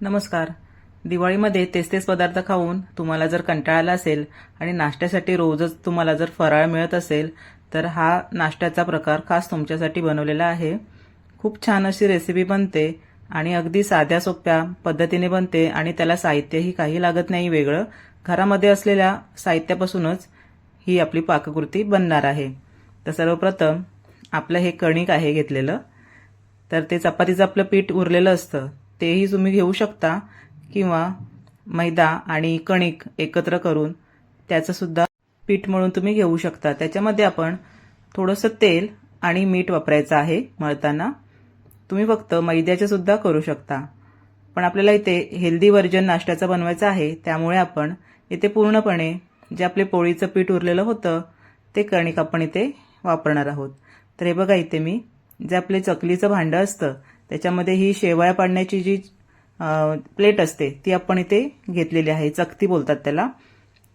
नमस्कार. दिवाळीमध्ये तेच तेच पदार्थ खाऊन तुम्हाला जर कंटाळा आला असेल आणि नाश्त्यासाठी रोजच तुम्हाला जर फराळ मिळत असेल तर हा नाश्त्याचा प्रकार खास तुमच्यासाठी बनवलेला आहे. खूप छान अशी रेसिपी बनते आणि अगदी साध्या सोप्या पद्धतीने बनते आणि त्याला साहित्यही काही लागत नाही वेगळं. घरामध्ये असलेल्या साहित्यापासूनच ही आपली पाककृती बनणार आहे. तर सर्वप्रथम आपलं हे कणिक आहे घेतलेलं. तर ते चपातीचं आपलं पीठ उरलेलं असतं. तेही तुम्ही घेऊ शकता किंवा मैदा आणि कणिक एकत्र करून त्याचंसुद्धा पीठ मळून तुम्ही घेऊ शकता. त्याच्यामध्ये आपण थोडंसं तेल आणि मीठ वापरायचं आहे मळताना. तुम्ही फक्त मैद्याचे सुद्धा करू शकता. पण आपल्याला इथे हेल्दी व्हर्जन नाश्त्याचा बनवायचं आहे त्यामुळे आपण इथे पूर्णपणे जे आपले पोळीचं पीठ उरलेलं होतं ते कणिक आपण इथे वापरणार आहोत. तर हे बघा इथे मी जे आपले चकलीचं भांडं असतं त्याच्यामध्ये ही शेवाळ्या पाडण्याची जी प्लेट असते ती आपण इथे घेतलेली आहे. चकती बोलतात त्याला.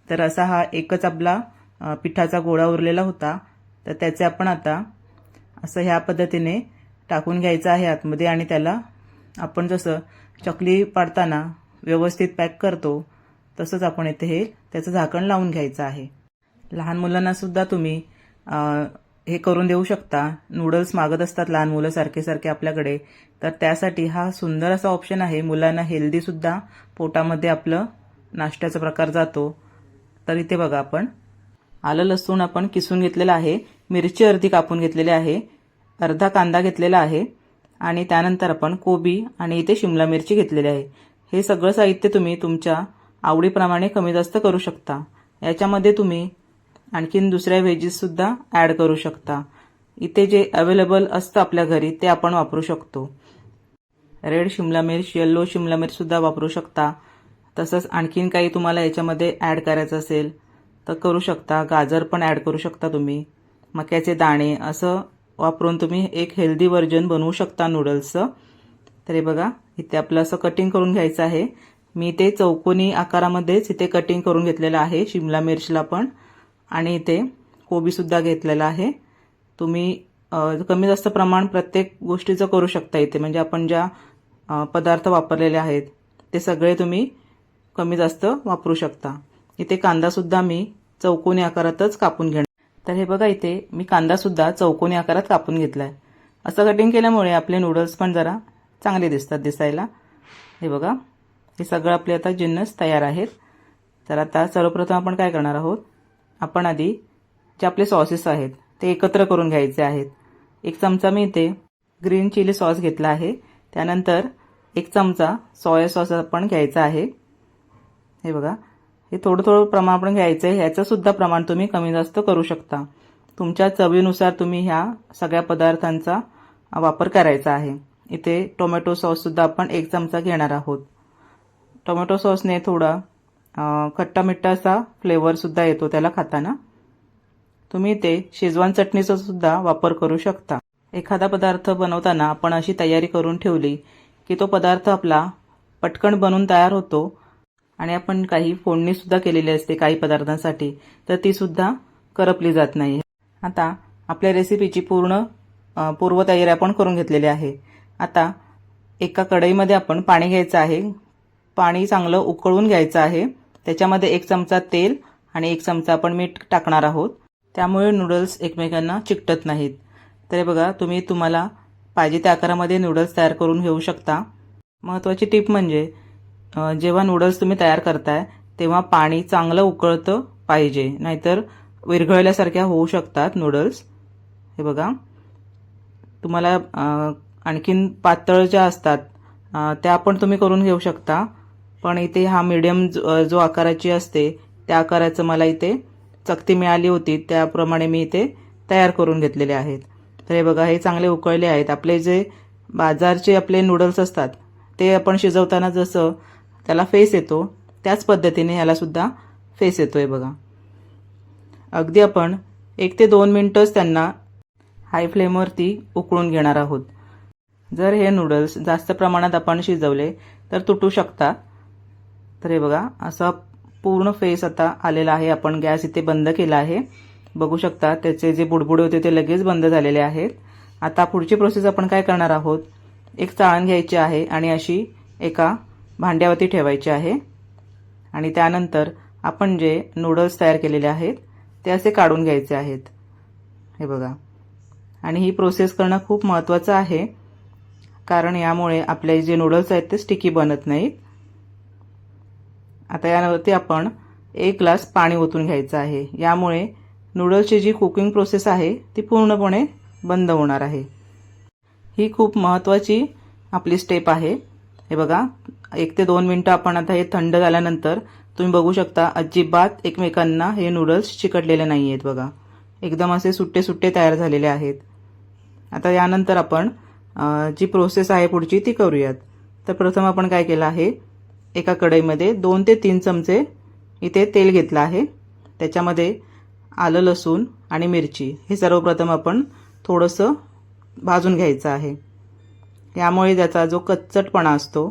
तर असा हा एकच आपला पिठाचा गोळा उरलेला होता. तर त्याचे आपण आता असं ह्या पद्धतीने टाकून घ्यायचं आहे आतमध्ये आणि त्याला आपण जसं चकली पाडताना व्यवस्थित पॅक करतो तसंच आपण इथे हे त्याचं झाकण लावून घ्यायचं आहे. लहान मुलांनासुद्धा तुम्ही हे करून देऊ शकता. नूडल्स मागत असतात लहान मुलं सारखे सारखे आपल्याकडे. तर त्यासाठी हा सुंदर असा ऑप्शन आहे. मुलांना हेल्दीसुद्धा पोटामध्ये आपलं नाश्त्याचा प्रकार जातो. तर इथे बघा आपण. आलं लसूण आपण किसून घेतलेलं आहे. मिरची अर्धी कापून घेतलेली आहे. अर्धा कांदा घेतलेला आहे. आणि त्यानंतर आपण कोबी आणि इथे शिमला मिरची घेतलेली आहे. हे सगळं साहित्य तुम्ही तुमच्या आवडीप्रमाणे कमी जास्त करू शकता. याच्यामध्ये तुम्ही आणखीन दुसऱ्या व्हेजीससुद्धा ॲड करू शकता. इथे जे अवेलेबल असतं आपल्या घरी ते आपण वापरू शकतो. रेड शिमला मिर्च येल्लो शिमला मिर्चसुद्धा वापरू शकता. तसंच आणखीन काही तुम्हाला याच्यामध्ये ॲड करायचं असेल तर करू शकता. गाजर पण ॲड करू शकता तुम्ही. मक्याचे दाणे असं वापरून तुम्ही एक हेल्दी व्हर्जन बनवू शकता नूडल्सचं तर हे बघा इथे आपलं असं कटिंग करून घ्यायचं आहे. मी ते चौकोनी आकारामध्येच इथे कटिंग करून घेतलेलं आहे. शिमला मिरचीला पण. आणि इथे कोबीसुद्धा घेतलेला आहे. तुम्ही कमी जास्त प्रमाण प्रत्येक गोष्टीचं करू शकता इथे. म्हणजे आपण ज्या पदार्थ वापरलेले आहेत ते सगळे तुम्ही कमी जास्त वापरू शकता. इथे कांदासुद्धा मी चौकोनी आकारातच कापून घेणार. तर हे बघा इथे मी कांदासुद्धा चौकोनी आकारात कापून घेतला आहे असं कटिंग केल्यामुळे आपले नूडल्स पण जरा चांगले दिसतात दिसायला. हे बघा हे सगळं आपले आता जिन्नस तयार आहेत. तर आता सर्वप्रथम आपण काय करणार आहोत? आपण आधी जे आपले सॉसेस आहेत ते एकत्र करून घ्यायचे आहेत. एक चमचा मी इथे ग्रीन चिली सॉस घेतला आहे. त्यानंतर एक चमचा सोया सॉस आपण घ्यायचा आहे. हे बघा हे थोडं थोडं प्रमाण आपण घ्यायचं आहे. ह्याचंसुद्धा प्रमाण तुम्ही कमी जास्त करू शकता. तुमच्या चवीनुसार तुम्ही ह्या सगळ्या पदार्थांचा वापर करायचा आहे. इथे टोमॅटो सॉससुद्धा आपण एक चमचा घेणार आहोत. टोमॅटो सॉसने थोडा खट्टा मिठ्ठा असा फ्लेवरसुद्धा येतो त्याला खाताना. तुम्ही ते शेजवान चटणीचा सुद्धा वापर करू शकता. एखादा पदार्थ बनवताना आपण अशी तयारी करून ठेवली की तो पदार्थ आपला पटकन बनून तयार होतो आणि आपण काही फोडणीसुद्धा केलेली असते काही पदार्थांसाठी तर तीसुद्धा करपली जात नाही. आता आपल्या रेसिपीची पूर्ण पूर्वतयारी आपण करून घेतलेली आहे. आता एका कढईमध्ये आपण पाणी घ्यायचं आहे. पाणी चांगलं उकळून घ्यायचं आहे. त्याच्यामध्ये एक चमचा तेल आणि एक चमचा आपण मीठ टाकणार आहोत. त्यामुळे नूडल्स एकमेकांना चिकटत नाहीत. तर हे बघा तुम्ही तुम्हाला पाहिजे त्या आकारामध्ये नूडल्स तयार करून घेऊ शकता. महत्त्वाची टिप म्हणजे जेव्हा नूडल्स तुम्ही तयार करताय तेव्हा पाणी चांगलं उकळतं पाहिजे. नाहीतर विरघळल्यासारख्या होऊ शकतात नूडल्स हे बघा. तुम्हाला आणखीन पातळ ज्या असतात त्या पण तुम्ही करून घेऊ शकता. पण इथे हा मीडियम जो जो आकाराची असते त्या आकाराचं मला इथे चकती मिळाली होती त्याप्रमाणे मी इथे तयार करून घेतलेले आहेत. तर हे बघा हे चांगले उकळले आहेत. आपले जे बाजारचे आपले नूडल्स असतात ते आपण शिजवताना जसं त्याला फेस येतो त्याच पद्धतीने ह्यालासुद्धा फेस येतो आहे बघा. अगदी आपण एक ते दोन मिनटंच त्यांना हाय फ्लेमवरती उकळून घेणार आहोत. जर हे नूडल्स जास्त प्रमाणात आपण शिजवले तर तुटू शकतात तर हे बघा असा पूर्ण फेस आता आलेला आहे. आपण गॅस इथे बंद केला आहे. बघू शकता त्याचे जे बुडबुडे होते ते लगेच बंद झालेले आहेत. आता पुढची प्रोसेस आपण काय करणार आहोत? एक चाळण घ्यायची आहे आणि अशी एका भांड्यावरती ठेवायची आहे. आणि त्यानंतर आपण जे नूडल्स तयार केलेले आहेत ते असे काढून घ्यायचे आहेत. हे बघा. आणि ही प्रोसेस करणं खूप महत्त्वाचं आहे. कारण यामुळे आपले जे नूडल्स आहेत ते स्टिकी बनत नाहीत. आता यावरती आपण एक ग्लास पाणी ओतून घ्यायचं आहे. यामुळे नूडल्सची जी कुकिंग प्रोसेस आहे ती पूर्णपणे बंद होणार आहे. ही खूप महत्त्वाची आपली स्टेप आहे. हे बघा एक ते दोन मिनटं आपण आता हे थंड झाल्यानंतर तुम्ही बघू शकता अजिबात एकमेकांना हे नूडल्स चिकटलेले नाही आहेत बघा. एकदम असे सुट्टे सुट्टे तयार झालेले आहेत. आता यानंतर आपण जी प्रोसेस आहे पुढची ती करूयात. तर प्रथम आपण काय केलं आहे एका कढईमध्ये दोन ते तीन चमचे इथे तेल घेतलं आहे. त्याच्यामध्ये आलं लसूण आणि मिरची. हे सर्वप्रथम आपण थोडंसं भाजून घ्यायचं आहे. यामुळे त्याचा जो कच्चटपणा असतो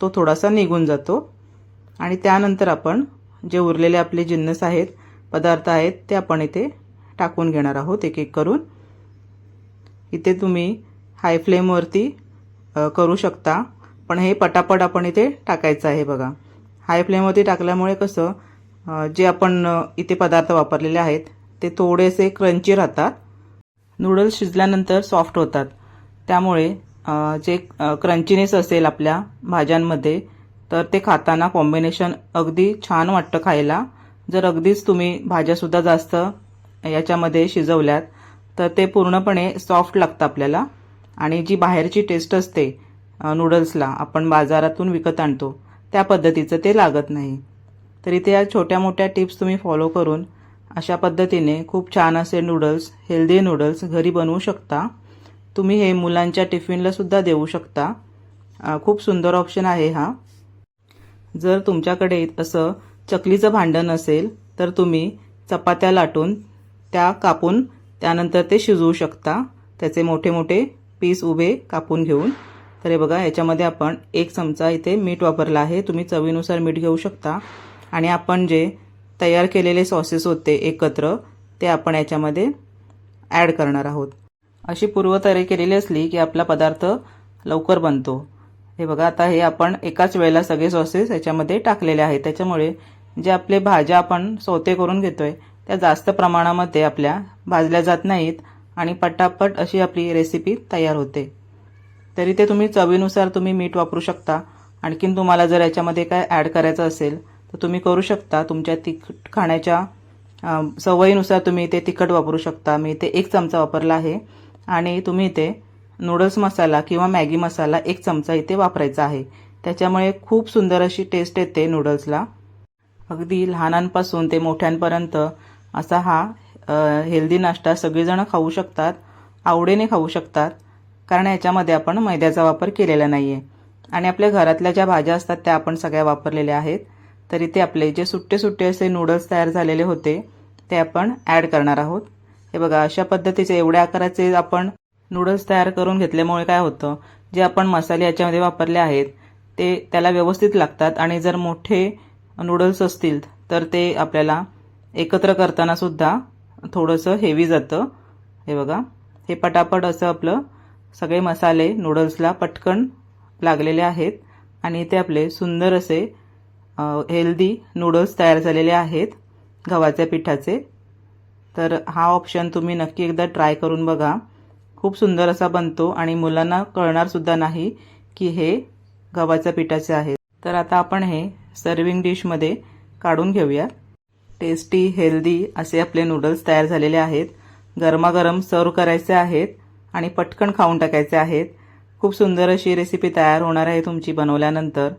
तो थोडासा निघून जातो. आणि त्यानंतर आपण जे उरलेले आपले जिन्नस आहेत पदार्थ आहेत ते आपण इथे टाकून घेणार आहोत एक एक करून. इथे तुम्ही हाय फ्लेमवरती करू शकता. पण हे पटापट आपण इथे टाकायचं आहे बघा. हाय फ्लेमवरती टाकल्यामुळे कसं जे आपण इथे पदार्थ वापरलेले आहेत ते थोडेसे क्रंची राहतात. नूडल्स शिजल्यानंतर सॉफ्ट होतात. त्यामुळे जे क्रंचीनेस असेल आपल्या भाज्यांमध्ये तर ते खाताना कॉम्बिनेशन अगदी छान वाटतं खायला. जर अगदीच तुम्ही भाज्यासुद्धा जास्त याच्यामध्ये शिजवल्यात तर ते पूर्णपणे सॉफ्ट लागतं आपल्याला. आणि जी बाहेरची टेस्ट असते नूडल्सला आपण बाजारातून विकत आणतो. त्या पद्धतीचं ते लागत नाही. तर इथे या छोट्या मोठ्या टिप्स तुम्ही फॉलो करून अशा पद्धतीने खूप छान असे नूडल्स हेल्दी नूडल्स घरी बनवू शकता. तुम्ही हे मुलांच्या टिफिनलासुद्धा देऊ शकता. खूप सुंदर ऑप्शन आहे हा. जर तुमच्याकडे असं चकलीचं भांडण असेल तर तुम्ही चपात्या लाटून त्या कापून त्यानंतर ते शिजवू शकता. त्याचे मोठे मोठे पीस उभे कापून घेऊन. तर हे बघा याच्यामध्ये आपण एक चमचा इथे मीठ वापरला आहे. तुम्ही चवीनुसार मीठ घेऊ शकता. आणि आपण जे तयार केलेले सॉसेस होते एकत्र ते आपण याच्यामध्ये ॲड करणार आहोत. अशी पूर्वतयारी केलेली असली की आपला पदार्थ लवकर बनतो. हे बघा आता हे आपण एकाच वेळेला सगळे सॉसेस याच्यामध्ये टाकलेले आहेत. त्याच्यामुळे जे आपले भाज्या आपण सोते करून घेतोय त्या जास्त प्रमाणामध्ये आपल्या भाजल्या जात नाहीत आणि पटापट अशी आपली रेसिपी तयार होते. तरी ते तुम्ही चवीनुसार तुम्ही मीठ वापरू शकता. आणखीन तुम्हाला जर याच्यामध्ये काय ॲड करायचं असेल तर तुम्ही करू शकता. तुमच्या तिखट खाण्याच्या सवयीनुसार तुम्ही इथे तिखट वापरू शकता. मी इथे एक चमचा वापरला आहे. आणि तुम्ही इथे नूडल्स मसाला किंवा मॅगी मसाला एक चमचा इथे वापरायचा आहे. त्याच्यामुळे खूप सुंदर अशी टेस्ट येते नूडल्सला अगदी लहानांपासून ते मोठ्यांपर्यंत असा हा हेल्दी नाश्ता सगळेजण खाऊ शकतात आवडीने खाऊ शकतात. कारण याच्यामध्ये आपण मैद्याचा वापर केलेला नाही आहे आणि आपल्या घरातल्या ज्या भाज्या असतात त्या आपण सगळ्या वापरलेल्या आहेत. तर इथे आपले जे सुट्टे सुट्टे असे नूडल्स तयार झालेले होते ते आपण ॲड करणार आहोत. हे बघा अशा पद्धतीचे एवढ्या आकाराचे आपण नूडल्स तयार करून घेतल्यामुळे काय होतं जे आपण मसाले याच्यामध्ये वापरले आहेत ते त्याला व्यवस्थित लागतात. आणि जर मोठे नूडल्स असतील तर ते आपल्याला एकत्र करतानासुद्धा थोडंसं हेवी जातं. हे बघा हे पटापट असं आपलं सगळे मसाले नूडल्सला पटकन लागलेले आहेत. आणि इथे आपले सुंदर असे हेल्दी नूडल्स तयार झालेले आहेत गव्हाच्या पिठाचे. तर हा ऑप्शन तुम्ही नक्की एकदा ट्राय करून बघा. खूप सुंदर असा बनतो आणि मुलांना कळणारसुद्धा नाही की हे गव्हाच्या पिठाचे आहेत. तर आता आपण हे सर्विंग डिशमध्ये काढून घेऊया. टेस्टी हेल्दी असे आपले नूडल्स तयार झालेले आहेत. गरमागरम सर्व करायचे आहेत. आणि पटकन खाऊन टाकायचे आहेत. खूप सुंदर अशी रेसिपी तयार होणार आहे तुमची बनवल्यानंतर.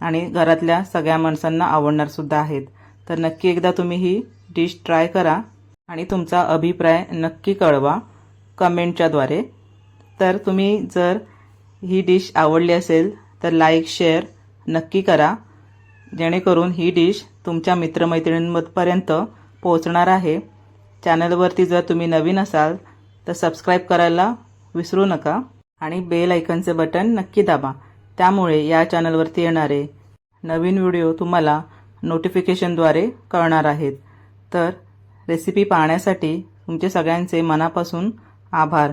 आणि घरातल्या सगळ्या माणसांना आवडणारसुद्धा आहेत. तर नक्की एकदा तुम्ही ही डिश ट्राय करा आणि तुमचा अभिप्राय नक्की कळवा कमेंटच्याद्वारे तर तुम्ही जर ही डिश आवडली असेल तर लाईक शेअर नक्की करा. जेणेकरून ही डिश तुमच्या मित्रमैत्रिणींपर्यंत पोहोचणार आहे. चॅनलवरती जर तुम्ही नवीन असाल तर सबस्क्राईब करायला विसरू नका आणि बेल आयकनचे बटन नक्की दाबा. त्यामुळे या चॅनलवरती येणारे नवीन व्हिडिओ तुम्हाला नोटिफिकेशनद्वारे कळणार आहेत. तर रेसिपी पाहण्यासाठी तुमचे सगळ्यांचे मनापासून आभार.